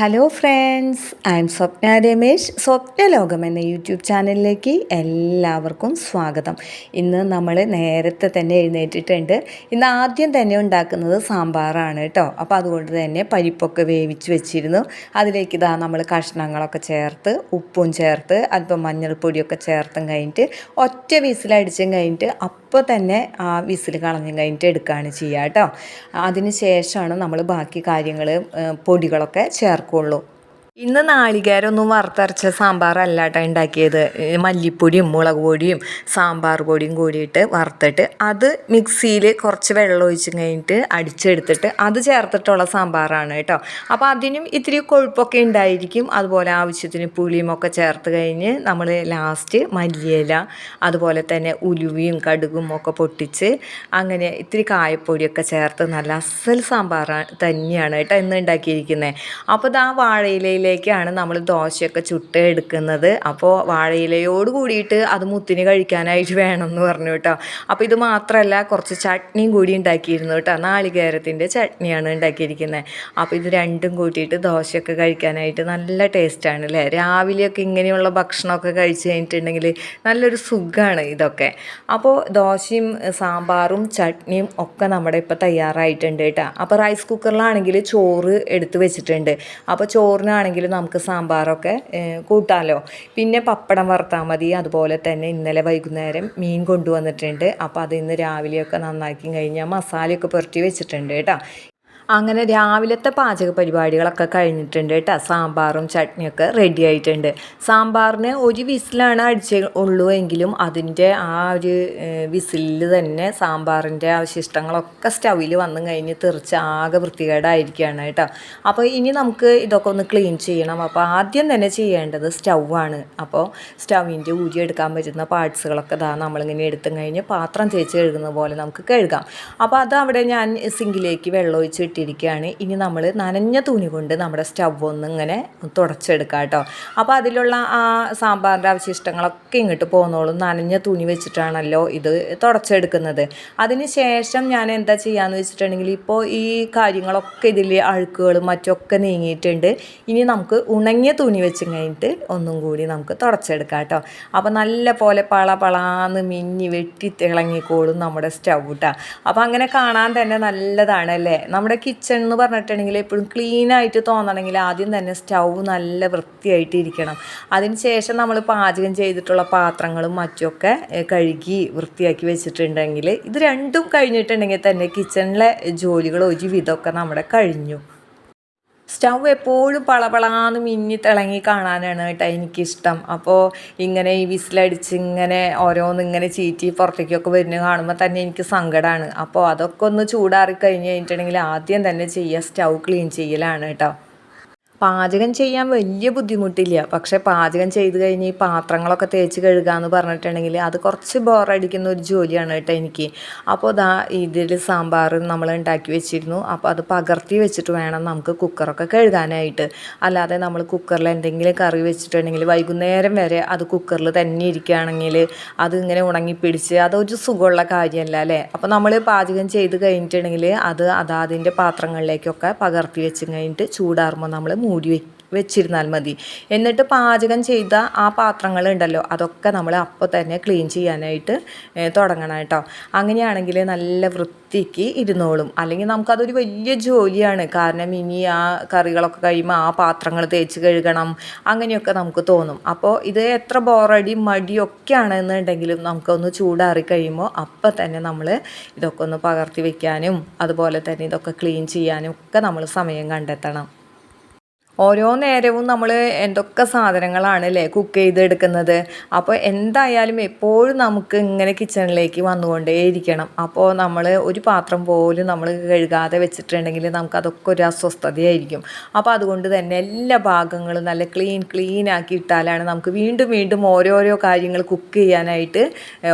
Hello friends I am Swapna Ramesh Swapna Lokam എന്ന YouTube ചാനലിലേക്ക് എല്ലാവർക്കും സ്വാഗതം. ഇന്ന് നമ്മൾ നേരത്തെ തന്നെ എഴുന്നേറ്റിട്ടുണ്ട്. ഇന്ന് ആദ്യം തന്നെ ഉണ്ടാക്കുന്നത് സാമ്പാറാണ് കേട്ടോ. അപ്പോൾ അതുകൊണ്ട് തന്നെ പരിപ്പൊക്കെ വേവിച്ച് വെച്ചിരുന്നു. അതിലേക്ക് ഇതാ നമ്മൾ കഷ്ണങ്ങളൊക്കെ ചേർത്ത് ഉപ്പും ചേർത്ത് അല്പം മഞ്ഞൾപ്പൊടിയൊക്കെ ചേർത്തും കഴിഞ്ഞിട്ട് ഒറ്റ വിസിലടിച്ചും കഴിഞ്ഞിട്ട് അപ്പോൾ തന്നെ ആ വിസിൽ കളഞ്ഞും കഴിഞ്ഞിട്ട് എടുക്കുകയാണ് ചെയ്യുക കേട്ടോ അതിന് ശേഷമാണ് നമ്മൾ ബാക്കി കാര്യങ്ങൾ പൊടികളൊക്കെ ചേർക്കുള്ളൂ. ഇന്ന് നാളികേരമൊന്നും വറുത്തരച്ച സാമ്പാർ കേട്ടോ ഉണ്ടാക്കിയത് മല്ലിപ്പൊടിയും മുളക് പൊടിയും സാമ്പാർ പൊടിയും കൂടിയിട്ട് വറുത്തിട്ട് അത് മിക്സിയിൽ കുറച്ച് വെള്ളം ഒഴിച്ച് കഴിഞ്ഞിട്ട് അടിച്ചെടുത്തിട്ട് അത് ചേർത്തിട്ടുള്ള സാമ്പാറാണ് കേട്ടോ. അപ്പോൾ അതിനും ഇത്തിരി കൊഴുപ്പൊക്കെ ഉണ്ടായിരിക്കും അതുപോലെ ആവശ്യത്തിന് പുളിയും ഒക്കെ ചേർത്ത് കഴിഞ്ഞ് നമ്മൾ ലാസ്റ്റ് മല്ലിയില അതുപോലെ തന്നെ ഉലുവയും കടുകും ഒക്കെ പൊട്ടിച്ച് അങ്ങനെ ഇത്തിരി കായപ്പൊടിയൊക്കെ ചേർത്ത് നല്ല അസൽ സാമ്പാർ തന്നെയാണ് കേട്ടോ ഇന്ന് ഉണ്ടാക്കിയിരിക്കുന്നത് അപ്പോൾ ആ വാഴയിലയിൽ വാഴയിലയിലേക്കാണ് നമ്മൾ ദോശയൊക്കെ ചുട്ട് എടുക്കുന്നത് അപ്പോൾ വാഴയിലയോട് കൂടിയിട്ട് അത് മുത്തിന് കഴിക്കാനായിട്ട് വേണം എന്ന് പറഞ്ഞു കേട്ടോ. അപ്പോൾ ഇത് മാത്രമല്ല കുറച്ച് ചട്നിയും കൂടി ഉണ്ടാക്കിയിരുന്നു കേട്ടോ. നാളികേരത്തിന്റെ ചട്നിയാണ് ഉണ്ടാക്കിയിരിക്കുന്നത്. അപ്പോൾ ഇത് രണ്ടും കൂട്ടിയിട്ട് ദോശയൊക്കെ കഴിക്കാനായിട്ട് നല്ല ടേസ്റ്റാണ് അല്ലേ? രാവിലെയൊക്കെ ഇങ്ങനെയുള്ള ഭക്ഷണമൊക്കെ കഴിച്ച് കഴിഞ്ഞിട്ടുണ്ടെങ്കിൽ നല്ലൊരു സുഖമാണ് ഇതൊക്കെ. അപ്പോൾ ദോശയും സാമ്പാറും ചട്നിയും ഒക്കെ നമ്മുടെ ഇപ്പോൾ തയ്യാറായിട്ടുണ്ട് കേട്ടോ. അപ്പോൾ റൈസ് കുക്കറിലാണെങ്കിൽ ചോറ് എടുത്ത് വെച്ചിട്ടുണ്ട്. അപ്പോൾ ചോറിനാണെങ്കിൽ ആണെങ്കിൽ നമുക്ക് സാമ്പാറൊക്കെ കൂട്ടാമല്ലോ പിന്നെ പപ്പടം വറുത്താൽ മതി. അതുപോലെ തന്നെ ഇന്നലെ വൈകുന്നേരം മീൻ കൊണ്ടുവന്നിട്ടുണ്ട്. അപ്പോൾ അത് ഇന്ന് രാവിലെയൊക്കെ നന്നാക്കി കഴിഞ്ഞാൽ മസാലയൊക്കെ പുരട്ടി വെച്ചിട്ടുണ്ട് കേട്ടോ. അങ്ങനെ രാവിലത്തെ പാചക പരിപാടികളൊക്കെ കഴിഞ്ഞിട്ടുണ്ട് കേട്ടോ. സാമ്പാറും ചട്നിയൊക്കെ റെഡി ആയിട്ടുണ്ട്. സാമ്പാറിന് ഒരു വിസിലാണ് അടിച്ച ഉള്ളൂ എങ്കിലും അതിന്റെ ആ ഒരു വിസിലിൽ തന്നെ സാമ്പാറിന്റെ അവശിഷ്ടങ്ങളൊക്കെ സ്റ്റൗവിൽ വന്നു കഴിഞ്ഞ് തെറിച്ച് ആകെ വൃത്തികേടായിരിക്കുകയാണ് കേട്ടോ. അപ്പോൾ ഇനി നമുക്ക് ഇതൊക്കെ ഒന്ന് ക്ലീൻ ചെയ്യണം. അപ്പോൾ ആദ്യം തന്നെ ചെയ്യേണ്ടത് സ്റ്റൗവാണ്. അപ്പോൾ സ്റ്റൗവിന്റെ ഊരി എടുക്കാൻ പറ്റുന്ന പാർട്സുകളൊക്കെ ഇതാ നമ്മളിങ്ങനെ എടുത്തു കഴിഞ്ഞ് പാത്രം തേച്ച് കഴുകുന്ന പോലെ നമുക്ക് കഴുകാം. അപ്പോൾ അത് അവിടെ ഞാൻ സിങ്കിലേക്ക് വെള്ളം ഒഴിച്ച് ഇട്ടിരിക്കുകയാണ് ഇനി നമ്മൾ നനഞ്ഞ തുണി കൊണ്ട് നമ്മുടെ സ്റ്റവ് ഒന്ന് ഇങ്ങനെ തുടച്ചെടുക്കുക കേട്ടോ. അപ്പോൾ അതിലുള്ള ആ സാമ്പാറിന്റെ അവശിഷ്ടങ്ങളൊക്കെ ഇങ്ങോട്ട് പോകുന്നോളും നനഞ്ഞ തുണി വെച്ചിട്ടാണല്ലോ ഇത് തുടച്ചെടുക്കുന്നത്. അതിന് ശേഷം ഞാൻ എന്താ ചെയ്യാന്ന് വെച്ചിട്ടുണ്ടെങ്കിൽ ഇപ്പോൾ ഈ കാര്യങ്ങളൊക്കെ ഇതിൽ അഴുക്കുകളും മറ്റൊക്കെ നീങ്ങിയിട്ടുണ്ട്. ഇനി നമുക്ക് ഉണങ്ങിയ തുണി വെച്ച് കഴിഞ്ഞിട്ട് ഒന്നും കൂടി നമുക്ക് തുടച്ചെടുക്കാം കേട്ടോ. അപ്പോൾ നല്ല പോലെ പള പളാന്ന് മിന്നി വെട്ടി തിളങ്ങിക്കോളും നമ്മുടെ സ്റ്റവ് കേട്ടോ അപ്പോൾ അങ്ങനെ കാണാൻ തന്നെ നല്ലതാണ് അല്ലേ? നമ്മുടെ കിച്ചൺ എന്ന് പറഞ്ഞിട്ടുണ്ടെങ്കിൽ എപ്പോഴും ക്ലീൻ ആയിട്ട് തോന്നണമെങ്കിൽ ആദ്യം തന്നെ സ്റ്റൗ നല്ല വൃത്തിയായിട്ട് ഇരിക്കണം. അതിന് ശേഷം നമ്മൾ പാചകം ചെയ്തിട്ടുള്ള പാത്രങ്ങളും മറ്റുമൊക്കെ കഴുകി വൃത്തിയാക്കി വെച്ചിട്ടുണ്ടെങ്കിൽ ഇത് രണ്ടും കഴിഞ്ഞിട്ടുണ്ടെങ്കിൽ തന്നെ കിച്ചണിലെ ജോലികൾ ഒരു നമ്മുടെ കഴിഞ്ഞു. സ്റ്റൗ എപ്പോഴും പളപളാന്ന് മിന്നി തിളങ്ങി കാണാനാണ് കേട്ടോ എനിക്കിഷ്ടം. അപ്പോൾ ഇങ്ങനെ ഈ വിസിലടിച്ച് ഇങ്ങനെ ഓരോന്ന് ഇങ്ങനെ ചീറ്റി പുറത്തേക്കൊക്കെ വരുന്ന കാണുമ്പോൾ തന്നെ എനിക്ക് സങ്കടമാണ് അപ്പോൾ അതൊക്കെ ഒന്ന് ചൂടാറി കഴിഞ്ഞ് കഴിഞ്ഞിട്ടുണ്ടെങ്കിൽ ആദ്യം തന്നെ ചെയ്യുക സ്റ്റൗ ക്ലീൻ ചെയ്യലാണ് കേട്ടോ. പാചകം ചെയ്യാൻ വലിയ ബുദ്ധിമുട്ടില്ല. പക്ഷേ പാചകം ചെയ്ത് കഴിഞ്ഞ് ഈ പാത്രങ്ങളൊക്കെ തേച്ച് കഴുകുക എന്ന് പറഞ്ഞിട്ടുണ്ടെങ്കിൽ അത് കുറച്ച് ബോറടിക്കുന്ന ഒരു ജോലിയാണ് കേട്ടോ എനിക്ക്. അപ്പോൾ ദാ ഇതിൽ സാമ്പാർ നമ്മൾ ഉണ്ടാക്കി വെച്ചിരുന്നു. അപ്പോൾ അത് പകർത്തി വെച്ചിട്ട് വേണം നമുക്ക് കുക്കറൊക്കെ കഴുകാനായിട്ട്. അല്ലാതെ നമ്മൾ കുക്കറിൽ എന്തെങ്കിലും കറി വെച്ചിട്ടുണ്ടെങ്കിൽ വൈകുന്നേരം വരെ അത് കുക്കറിൽ തന്നെ ഇരിക്കുകയാണെങ്കിൽ അത് ഇങ്ങനെ ഉണങ്ങിപ്പിടിച്ച് അതൊരു സുഖമുള്ള കാര്യമല്ല അല്ലേ? അപ്പോൾ നമ്മൾ പാചകം ചെയ്ത് കഴിഞ്ഞിട്ടുണ്ടെങ്കിൽ അത് അതാതിന്റെ പാത്രങ്ങളിലേക്കൊക്കെ പകർത്തി വെച്ച് കഴിഞ്ഞിട്ട് ചൂടാറുമ്പോൾ നമ്മൾ മൂടി വെച്ചിരുന്നാൽ മതി. എന്നിട്ട് പാചകം ചെയ്ത ആ പാത്രങ്ങൾ ഉണ്ടല്ലോ അതൊക്കെ നമ്മൾ അപ്പോൾ തന്നെ ക്ലീൻ ചെയ്യാനായിട്ട് തുടങ്ങണം കേട്ടോ. അങ്ങനെയാണെങ്കിൽ നല്ല വൃത്തിക്ക് ഇരുന്നോളും. അല്ലെങ്കിൽ നമുക്കതൊരു വലിയ ജോലിയാണ്. കാരണം ഇനി ആ കറികളൊക്കെ കഴിയുമ്പോൾ ആ പാത്രങ്ങൾ തേച്ച് കഴുകണം. അങ്ങനെയൊക്കെ നമുക്ക് തോന്നും. അപ്പോൾ ഇത് എത്ര ബോറടി മടിയൊക്കെ ആണെന്നുണ്ടെങ്കിലും നമുക്കൊന്ന് ചൂടാറി കഴിയുമ്പോൾ അപ്പം തന്നെ നമ്മൾ ഇതൊക്കെ ഒന്ന് പകർത്തി വെക്കാനും അതുപോലെ തന്നെ ഇതൊക്കെ ക്ലീൻ ചെയ്യാനും ഒക്കെ നമ്മൾ സമയം കണ്ടെത്തണം. ഓരോ നേരവും നമ്മൾ എന്തൊക്കെ സാധനങ്ങളാണ് അല്ലേ കുക്ക് ചെയ്തെടുക്കുന്നത്? അപ്പോൾ എന്തായാലും എപ്പോഴും നമുക്ക് ഇങ്ങനെ കിച്ചണിലേക്ക് വന്നുകൊണ്ടേയിരിക്കണം. അപ്പോൾ നമ്മൾ ഒരു പാത്രം പോലും നമ്മൾ കഴുകാതെ വെച്ചിട്ടുണ്ടെങ്കിൽ നമുക്കതൊക്കെ ഒരു അസ്വസ്ഥതയായിരിക്കും. അപ്പോൾ അതുകൊണ്ട് തന്നെ എല്ലാ ഭാഗങ്ങളും നല്ല ക്ലീൻ ക്ലീൻ ആക്കി ഇട്ടാലാണ് നമുക്ക് വീണ്ടും വീണ്ടും ഓരോരോ കാര്യങ്ങൾ കുക്ക് ചെയ്യാനായിട്ട്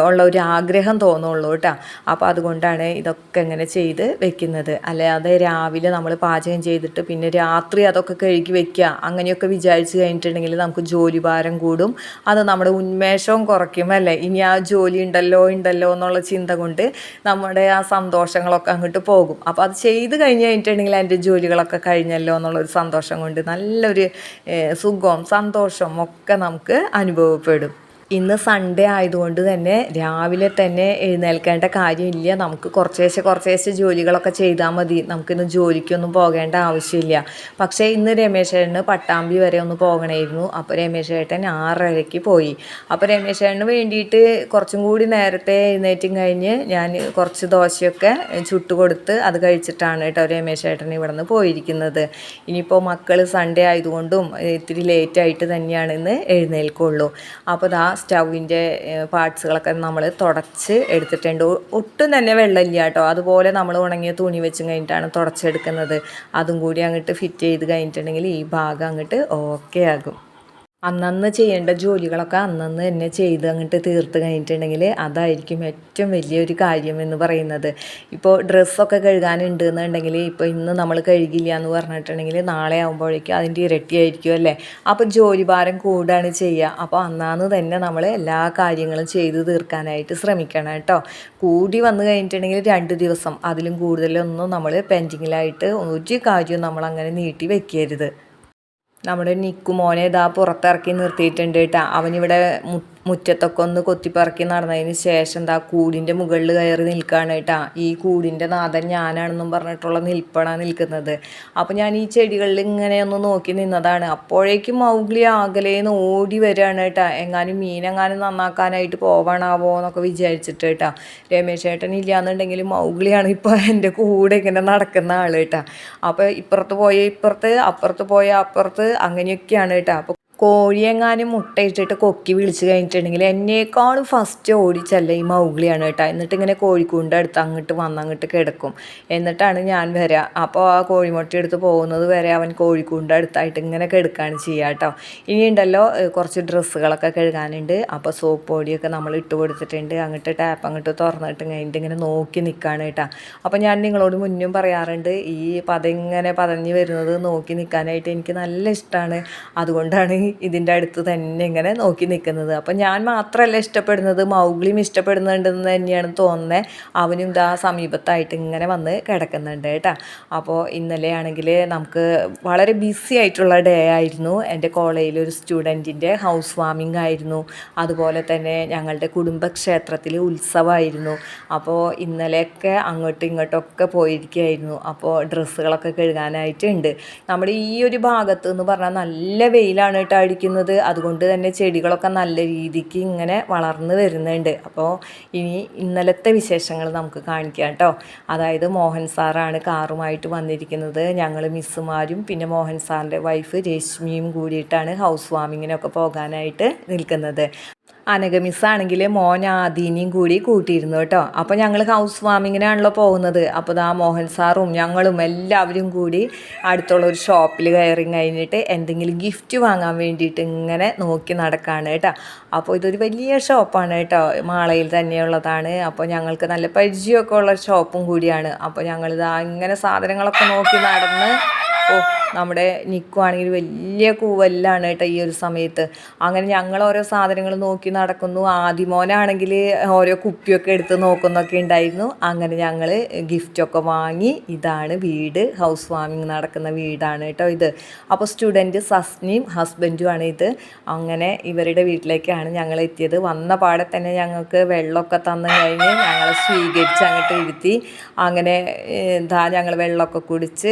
ഉള്ള ഒരു ആഗ്രഹം തോന്നുള്ളൂ കേട്ടോ. അപ്പോൾ അതുകൊണ്ടാണ് ഇതൊക്കെ ഇങ്ങനെ ചെയ്ത് വെക്കുന്നത്. അല്ലാതെ രാവിലെ നമ്മൾ പാചകം ചെയ്തിട്ട് പിന്നെ രാത്രി അതൊക്കെ കഴുകി വെക്കുക അങ്ങനെയൊക്കെ വിചാരിച്ച് കഴിഞ്ഞിട്ടുണ്ടെങ്കിൽ നമുക്ക് ജോലി ഭാരം കൂടും. അത് നമ്മുടെ ഉന്മേഷവും കുറയ്ക്കും അല്ലേ? ഇനി ആ ജോലി ഉണ്ടല്ലോ ഉണ്ടല്ലോ എന്നുള്ള ചിന്ത കൊണ്ട് നമ്മുടെ ആ സന്തോഷങ്ങളൊക്കെ അങ്ങോട്ട് പോകും. അപ്പോൾ അത് ചെയ്ത് കഴിഞ്ഞ് കഴിഞ്ഞിട്ടുണ്ടെങ്കിൽ എന്റെ ജോലികളൊക്കെ കഴിഞ്ഞല്ലോ എന്നുള്ളൊരു സന്തോഷം കൊണ്ട് നല്ലൊരു സുഖം സുഖവും സന്തോഷവും ഒക്കെ നമുക്ക് അനുഭവപ്പെടും. ഇന്ന് സൺഡേ ആയതുകൊണ്ട് തന്നെ രാവിലെ തന്നെ എഴുന്നേൽക്കേണ്ട കാര്യമില്ല. നമുക്ക് കുറച്ചേശ്ശെ കുറച്ചേശ്ശെ ജോലികളൊക്കെ ചെയ്താൽ മതി. നമുക്കിന്ന് ജോലിക്കൊന്നും പോകേണ്ട ആവശ്യമില്ല. പക്ഷേ ഇന്ന് രമേശ് ചേട്ടന് പട്ടാമ്പി വരെ ഒന്ന് പോകണമായിരുന്നു. അപ്പോൾ രമേശേട്ടൻ ആറരയ്ക്ക് പോയി. അപ്പോൾ രമേശ് ചേട്ടന് വേണ്ടിയിട്ട് കുറച്ചും കൂടി നേരത്തെ എഴുന്നേറ്റും കഴിഞ്ഞ് ഞാൻ കുറച്ച് ദോശയൊക്കെ ചുട്ട് കൊടുത്ത് അത് കഴിച്ചിട്ടാണ് കേട്ടോ രമേശേട്ടൻ ഇവിടെ നിന്ന് പോയിരിക്കുന്നത്. ഇനിയിപ്പോൾ മക്കൾ സൺഡേ ആയതുകൊണ്ടും ഇത്തിരി ലേറ്റായിട്ട് തന്നെയാണ് ഇന്ന് എഴുന്നേൽക്കുള്ളൂ. അപ്പോൾ ദാ സ്റ്റൗവിന്റെ പാർട്സുകളൊക്കെ നമ്മൾ തുടച്ച് എടുത്തിട്ടുണ്ട്. ഒട്ടും തന്നെ വെള്ളമില്ല കേട്ടോ. അതുപോലെ നമ്മൾ ഉണങ്ങിയ തുണി വെച്ചും കഴിഞ്ഞിട്ടാണ് തുടച്ചെടുക്കുന്നത്. അതും കൂടി അങ്ങോട്ട് ഫിറ്റ് ചെയ്ത് കഴിഞ്ഞിട്ടുണ്ടെങ്കിൽ ഈ ഭാഗം അങ്ങോട്ട് ഓക്കെ ആകും. അന്നന്ന് ചെയ്യേണ്ട ജോലികളൊക്കെ അന്നന്ന് തന്നെ ചെയ്ത് അങ്ങോട്ട് തീർത്ത് കഴിഞ്ഞിട്ടുണ്ടെങ്കിൽ അതായിരിക്കും ഏറ്റവും വലിയൊരു കാര്യം എന്ന് പറയുന്നത്. ഇപ്പോൾ ഡ്രസ്സൊക്കെ കഴുകാനുണ്ട് എന്നുണ്ടെങ്കിൽ ഇപ്പോൾ ഇന്ന് നമ്മൾ കഴുകില്ല എന്ന് പറഞ്ഞിട്ടുണ്ടെങ്കിൽ നാളെ ആകുമ്പോഴേക്കും അതിന്റെ ഇരട്ടിയായിരിക്കും അല്ലേ? അപ്പോൾ ജോലി ഭാരം കൂടാണ് ചെയ്യുക. അപ്പോൾ അന്നാന്ന് തന്നെ നമ്മൾ എല്ലാ കാര്യങ്ങളും ചെയ്ത് തീർക്കാനായിട്ട് ശ്രമിക്കണം കേട്ടോ. കൂടി വന്നു കഴിഞ്ഞിട്ടുണ്ടെങ്കിൽ രണ്ട് ദിവസം അതിലും കൂടുതലൊന്നും നമ്മൾ പെൻഡിങ്ങിലായിട്ട് ഒരു കാര്യവും നമ്മളങ്ങനെ നീട്ടി വെക്കരുത്. നമ്മുടെ നിക്കു മോനെ ഇതാ പുറത്തിറക്കി നിർത്തിയിട്ടുണ്ട് കേട്ടോ അവനിവിടെ മുറ്റത്തൊക്കെ ഒന്ന് കൊത്തിപ്പറക്കി നടന്നതിന് ശേഷം എന്താ കൂടിന്റെ മുകളിൽ കയറി നിൽക്കുകയാണ് ഈ കൂടിന്റെ നാഥൻ ഞാനാണെന്നും പറഞ്ഞിട്ടുള്ള നിൽപ്പാണ് നിൽക്കുന്നത്. അപ്പോൾ ഞാൻ ഈ ചെടികളിൽ ഇങ്ങനെ ഒന്ന് നോക്കി നിന്നതാണ്. അപ്പോഴേക്കും മൗഗ്ലി ആകലേന്ന് ഓടി വരികയാണ് കേട്ടോ എങ്ങാനും മീനെങ്ങാനും നന്നാക്കാനായിട്ട് പോവാണാവോ എന്നൊക്കെ വിചാരിച്ചിട്ട് കേട്ടോ രമേശ് ചേട്ടൻ ഇല്ലയെന്നുണ്ടെങ്കിൽ മൗഗ്ലിയാണ് ഇപ്പോൾ എന്റെ കൂടെ ഇങ്ങനെ നടക്കുന്ന ആൾ കേട്ടോ. അപ്പോൾ ഇപ്പുറത്ത് പോയ ഇപ്പുറത്ത് അപ്പുറത്ത് പോയ അപ്പുറത്ത് അങ്ങനെയൊക്കെയാണ് കേട്ടോ. അപ്പോൾ കോഴിയെങ്ങാനും മുട്ടയിട്ടിട്ട് കൊക്കി വിളിച്ച് കഴിഞ്ഞിട്ടുണ്ടെങ്കിൽ എന്നേക്കാളും ഫസ്റ്റ് ഓടിച്ചല്ല ഈ മൗഗ്ലിയാണ് കേട്ടോ. എന്നിട്ട് ഇങ്ങനെ കോഴിക്കൂണ്ട് അടുത്ത് അങ്ങോട്ട് വന്ന് അങ്ങോട്ട് കിടക്കും. എന്നിട്ടാണ് ഞാൻ വരിക അപ്പോൾ ആ കോഴിമുട്ട എടുത്ത് പോകുന്നത് വരെ അവൻ കോഴിക്കൂണ്ട് അടുത്തായിട്ട് ഇങ്ങനെ കിടക്കുകയാണ് ചെയ്യുക കേട്ടോ. ഇനിയുണ്ടല്ലോ കുറച്ച് ഡ്രസ്സുകളൊക്കെ കഴുകാനുണ്ട്. അപ്പോൾ സോപ്പ് പൊടിയൊക്കെ നമ്മൾ ഇട്ട് കൊടുത്തിട്ടുണ്ട്. അങ്ങോട്ട് ടാപ്പ് അങ്ങോട്ട് തുറന്നിട്ട് കഴിഞ്ഞിട്ട് ഇങ്ങനെ നോക്കി നിൽക്കുകയാണ് കേട്ടോ. അപ്പോൾ ഞാൻ നിങ്ങളോട് മുന്നും പറയാറുണ്ട് ഈ പത ഇങ്ങനെ പതഞ്ഞ് വരുന്നത് നോക്കി നിൽക്കാനായിട്ട് എനിക്ക് നല്ല ഇഷ്ടമാണ് അതുകൊണ്ടാണ് ഇതിന്റെ അടുത്ത് തന്നെ ഇങ്ങനെ നോക്കി നിൽക്കുന്നത്. അപ്പം ഞാൻ മാത്രമല്ല ഇഷ്ടപ്പെടുന്നത് മൗഗ്ലിയും ഇഷ്ടപ്പെടുന്നുണ്ടെന്ന് തന്നെയാണ് തോന്നുന്നത് അവനും ഇതാ സമീപത്തായിട്ട് ഇങ്ങനെ വന്ന് കിടക്കുന്നുണ്ട് കേട്ടോ. അപ്പോൾ ഇന്നലെ ആണെങ്കിൽ നമുക്ക് വളരെ ബിസി ആയിട്ടുള്ള ഡേ ആയിരുന്നു. എന്റെ കോളേജിൽ ഒരു സ്റ്റുഡന്റിന്റെ ഹൗസ് വാമിംഗ് ആയിരുന്നു. അതുപോലെ തന്നെ ഞങ്ങളുടെ കുടുംബക്ഷേത്രത്തിൽ ഉത്സവമായിരുന്നു അപ്പോൾ ഇന്നലെയൊക്കെ അങ്ങോട്ടും ഇങ്ങോട്ടൊക്കെ പോയിരിക്കുകയായിരുന്നു. അപ്പോൾ ഡ്രസ്സുകളൊക്കെ കഴുകാനായിട്ടുണ്ട്. നമ്മുടെ ഈ ഒരു ഭാഗത്ത് എന്ന് പറഞ്ഞാൽ നല്ല വെയിലാണ് കേട്ടോ അടിക്കുന്നത് അതുകൊണ്ട് തന്നെ ചെടികളൊക്കെ നല്ല രീതിക്ക് ഇങ്ങനെ വളർന്ന് വരുന്നുണ്ട്. അപ്പോൾ ഇനി ഇന്നലത്തെ വിശേഷങ്ങൾ നമുക്ക് കാണിക്കാം കേട്ടോ. അതായത് മോഹൻ സാറാണ് കാറുമായിട്ട് വന്നിരിക്കുന്നത്. ഞങ്ങൾ മിസ്സുമാരും പിന്നെ മോഹൻ സാറിന്റെ വൈഫ് രശ്മിയും കൂടിയിട്ടാണ് ഹൗസ് വാമിങ്ങിനൊക്കെ പോകാനായിട്ട് നിൽക്കുന്നത്. അനഘ മിസ്സാണെങ്കിൽ മോൻ ആദീനിയും കൂടി കൂട്ടിയിരുന്നു കേട്ടോ. അപ്പോൾ ഞങ്ങൾ ഹൗസ് വാമിങ്ങിനാണല്ലോ പോകുന്നത്. അപ്പോൾ ആ മോഹൻ സാറും ഞങ്ങളും എല്ലാവരും കൂടി അടുത്തുള്ള ഒരു ഷോപ്പിൽ കയറി കഴിഞ്ഞിട്ട് എന്തെങ്കിലും ഗിഫ്റ്റ് വാങ്ങാൻ വേണ്ടിയിട്ട് ഇങ്ങനെ നോക്കി നടക്കുകയാണ് കേട്ടോ. അപ്പോൾ ഇതൊരു വലിയ ഷോപ്പാണ് കേട്ടോ. മാളയിൽ തന്നെയുള്ളതാണ്. അപ്പോൾ ഞങ്ങൾക്ക് നല്ല പരിചയമൊക്കെ ഉള്ള ഷോപ്പും കൂടിയാണ്. അപ്പോൾ ഞങ്ങളിതാ ഇങ്ങനെ സാധനങ്ങളൊക്കെ നോക്കി നടന്ന് ഓ നമ്മുടെ നിൽക്കുവാണെങ്കിൽ വലിയ കൂവല്ലാണ് കേട്ടോ ഈ ഒരു സമയത്ത്. അങ്ങനെ ഞങ്ങൾ ഓരോ സാധനങ്ങൾ നോക്കി നടക്കുന്നു. ആദിമോനാണെങ്കിൽ ഓരോ കുപ്പിയൊക്കെ എടുത്ത് നോക്കുന്നൊക്കെ ഉണ്ടായിരുന്നു. അങ്ങനെ ഞങ്ങൾ ഗിഫ്റ്റൊക്കെ വാങ്ങി. ഇതാണ് വീട്. ഹൗസ് വാമിങ് നടക്കുന്ന വീടാണ് കേട്ടോ ഇത്. അപ്പോൾ സ്റ്റുഡന്റ് സസ്നിയും ഹസ്ബൻഡുമാണ് ഇത്. അങ്ങനെ ഇവരുടെ വീട്ടിലേക്കാണ് ഞങ്ങൾ എത്തിയത്. വന്ന പാടെ തന്നെ ഞങ്ങൾക്ക് വെള്ളമൊക്കെ തന്നു കഴിഞ്ഞ് ഞങ്ങൾ സ്വീകരിച്ച് അങ്ങോട്ട് ഇരുത്തി. അങ്ങനെ എന്താ ഞങ്ങൾ വെള്ളമൊക്കെ കുടിച്ച്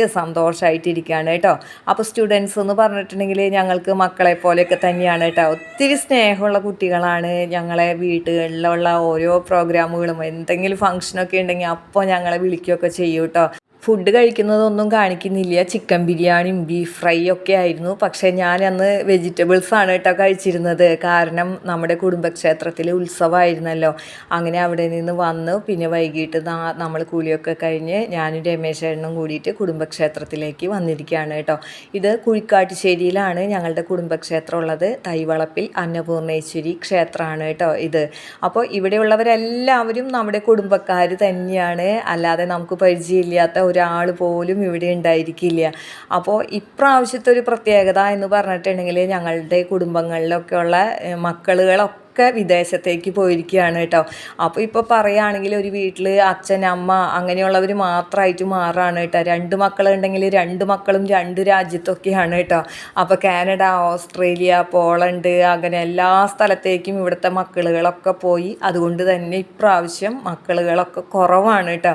സന്തോഷമായിട്ടിരിക്കുകയാണ് കേട്ടോ. അപ്പോൾ സ്റ്റുഡൻസ് എന്ന് പറഞ്ഞിട്ടുണ്ടെങ്കിൽ ഞങ്ങൾക്ക് മക്കളെ പോലെയൊക്കെ തന്നെയാണ് കേട്ടോ. ഒത്തിരി സ്നേഹമുള്ള കുട്ടികളാണ് ഞങ്ങളെ വീടുകളിലുള്ള ഓരോ പ്രോഗ്രാമുകളും എന്തെങ്കിലും ഫംഗ്ഷനൊക്കെ ഉണ്ടെങ്കിൽ അപ്പോൾ ഞങ്ങളെ വിളിക്കുകയൊക്കെ ചെയ്യും കേട്ടോ. ഫുഡ് കഴിക്കുന്നതൊന്നും കാണിക്കുന്നില്ല. ചിക്കൻ ബിരിയാണിയും ബീഫ് ഫ്രൈ ഒക്കെ ആയിരുന്നു. പക്ഷേ ഞാൻ അന്ന് വെജിറ്റബിൾസ് ആണ് കേട്ടോ കഴിച്ചിരുന്നത്. കാരണം നമ്മുടെ കുടുംബക്ഷേത്രത്തിൽ ഉത്സവമായിരുന്നല്ലോ അങ്ങനെ അവിടെ നിന്ന് വന്നു. പിന്നെ വൈകിട്ട് നമ്മൾ കൂലിയൊക്കെ കഴിഞ്ഞ് ഞാനും രമേശേണ്ണനും കൂടിയിട്ട് കുടുംബക്ഷേത്രത്തിലേക്ക് വന്നിരിക്കുകയാണ് കേട്ടോ. ഇത് കുഴിക്കാട്ടുശ്ശേരിയിലാണ് ഞങ്ങളുടെ കുടുംബക്ഷേത്രം ഉള്ളത്. തൈവളപ്പിൽ അന്നപൂർണേശ്വരി ക്ഷേത്രമാണ് കേട്ടോ ഇത്. അപ്പോൾ ഇവിടെയുള്ളവരെല്ലാവരും നമ്മുടെ കുടുംബക്കാർ തന്നെയാണ്. അല്ലാതെ നമുക്ക് പരിചയമില്ലാത്ത ഒരാൾ പോലും ഇവിടെ ഉണ്ടായിരിക്കില്ല. അപ്പോൾ ഇപ്രാവശ്യത്തെ ഒരു പ്രത്യേകത എന്ന് പറഞ്ഞിട്ടുണ്ടെങ്കിൽ ഞങ്ങളുടെ കുടുംബങ്ങളിലൊക്കെ ഉള്ള മക്കളുകളൊക്കെ ഒക്കെ വിദേശത്തേക്ക് പോയിരിക്കുകയാണ് കേട്ടോ. അപ്പോൾ ഇപ്പോൾ പറയുകയാണെങ്കിൽ ഒരു വീട്ടിൽ അച്ഛൻ അമ്മ അങ്ങനെയുള്ളവർ മാത്രമായിട്ട് മാറാണ് കേട്ടോ. രണ്ട് മക്കളുണ്ടെങ്കിൽ രണ്ട് മക്കളും രണ്ട് രാജ്യത്തൊക്കെയാണ് കേട്ടോ. അപ്പോൾ കാനഡ ഓസ്ട്രേലിയ പോളണ്ട് അങ്ങനെ എല്ലാ സ്ഥലത്തേക്കും ഇവിടുത്തെ മക്കളുകളൊക്കെ പോയി. അതുകൊണ്ട് തന്നെ ഇപ്രാവശ്യം മക്കളുകളൊക്കെ കുറവാണ് കേട്ടോ.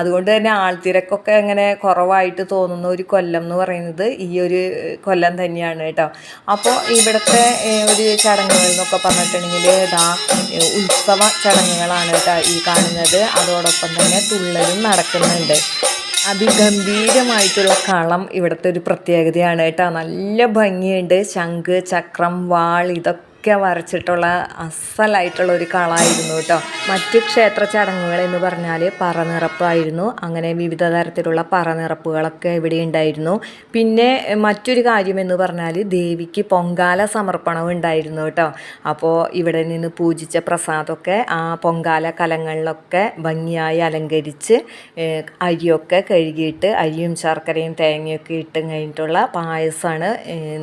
അതുകൊണ്ട് തന്നെ ആൾത്തിരക്കൊക്കെ അങ്ങനെ കുറവായിട്ട് തോന്നുന്ന ഒരു കൊല്ലം എന്ന് പറയുന്നത് ഈ ഒരു കൊല്ലം തന്നെയാണ് കേട്ടോ. അപ്പോൾ ഇവിടുത്തെ ഒരു ചടങ്ങുകൾ എന്നൊക്കെ പറഞ്ഞിട്ടുണ്ടെങ്കിൽ ഇതാ ഉത്സവ ചടങ്ങുകളാണ് കേട്ടോ ഈ കാണുന്നത്. അതോടൊപ്പം തന്നെ തുള്ളലും നടക്കുന്നുണ്ട്. അതിഗംഭീരമായിട്ടുള്ള കളം ഇവിടുത്തെ ഒരു പ്രത്യേകതയാണ് കേട്ടോ. നല്ല ഭംഗിയുണ്ട്. ശംഖ് ചക്രം വാൾ ഇതൊക്കെ ഒക്കെ വരച്ചിട്ടുള്ള അസലായിട്ടുള്ള ഒരു കളായിരുന്നു കേട്ടോ. മറ്റു ക്ഷേത്ര ചടങ്ങുകൾ എന്ന് പറഞ്ഞാൽ പറനിറപ്പായിരുന്നു. അങ്ങനെ വിവിധ തരത്തിലുള്ള പറനിറപ്പുകളൊക്കെ ഇവിടെ ഉണ്ടായിരുന്നു. പിന്നെ മറ്റൊരു കാര്യം എന്ന് പറഞ്ഞാൽ ദേവിക്ക് പൊങ്കാല സമർപ്പണം ഉണ്ടായിരുന്നു കേട്ടോ. അപ്പോൾ ഇവിടെ നിന്ന് പൂജിച്ച പ്രസാദമൊക്കെ ആ പൊങ്കാല കലങ്ങളിലൊക്കെ ഭംഗിയായി അലങ്കരിച്ച് അരിയൊക്കെ കഴുകിയിട്ട് അരിയും ശർക്കരയും തേങ്ങയൊക്കെ ഇട്ട് കഴിഞ്ഞിട്ടുള്ള പായസമാണ്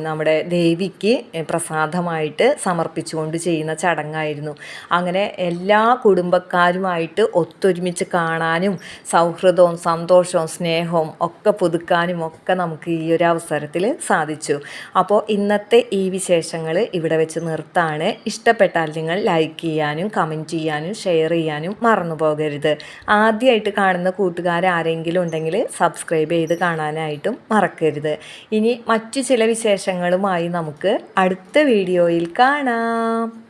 നമ്മുടെ ദേവിക്ക് പ്രസാദമായിട്ട് സമർപ്പിച്ചുകൊണ്ട് ചെയ്യുന്ന ചടങ്ങായിരുന്നു. അങ്ങനെ എല്ലാ കുടുംബക്കാരുമായിട്ട് ഒത്തൊരുമിച്ച് കാണാനും സൗഹൃദവും സന്തോഷവും സ്നേഹവും ഒക്കെ പുതുക്കാനും ഒക്കെ നമുക്ക് ഈ ഒരു അവസരത്തിൽ സാധിച്ചു. അപ്പോൾ ഇന്നത്തെ ഈ വിശേഷങ്ങൾ ഇവിടെ വെച്ച് നിർത്താണ്. ഇഷ്ടപ്പെട്ടാൽ നിങ്ങൾ ലൈക്ക് ചെയ്യാനും കമന്റ് ചെയ്യാനും ഷെയർ ചെയ്യാനും മറന്നു പോകരുത്. ആദ്യമായിട്ട് കാണുന്ന കൂട്ടുകാർ ആരെങ്കിലും ഉണ്ടെങ്കിൽ സബ്സ്ക്രൈബ് ചെയ്ത് കാണാനായിട്ടും മറക്കരുത്. ഇനി മറ്റു ചില വിശേഷങ്ങളുമായി നമുക്ക് അടുത്ത വീഡിയോയിൽ കാണാം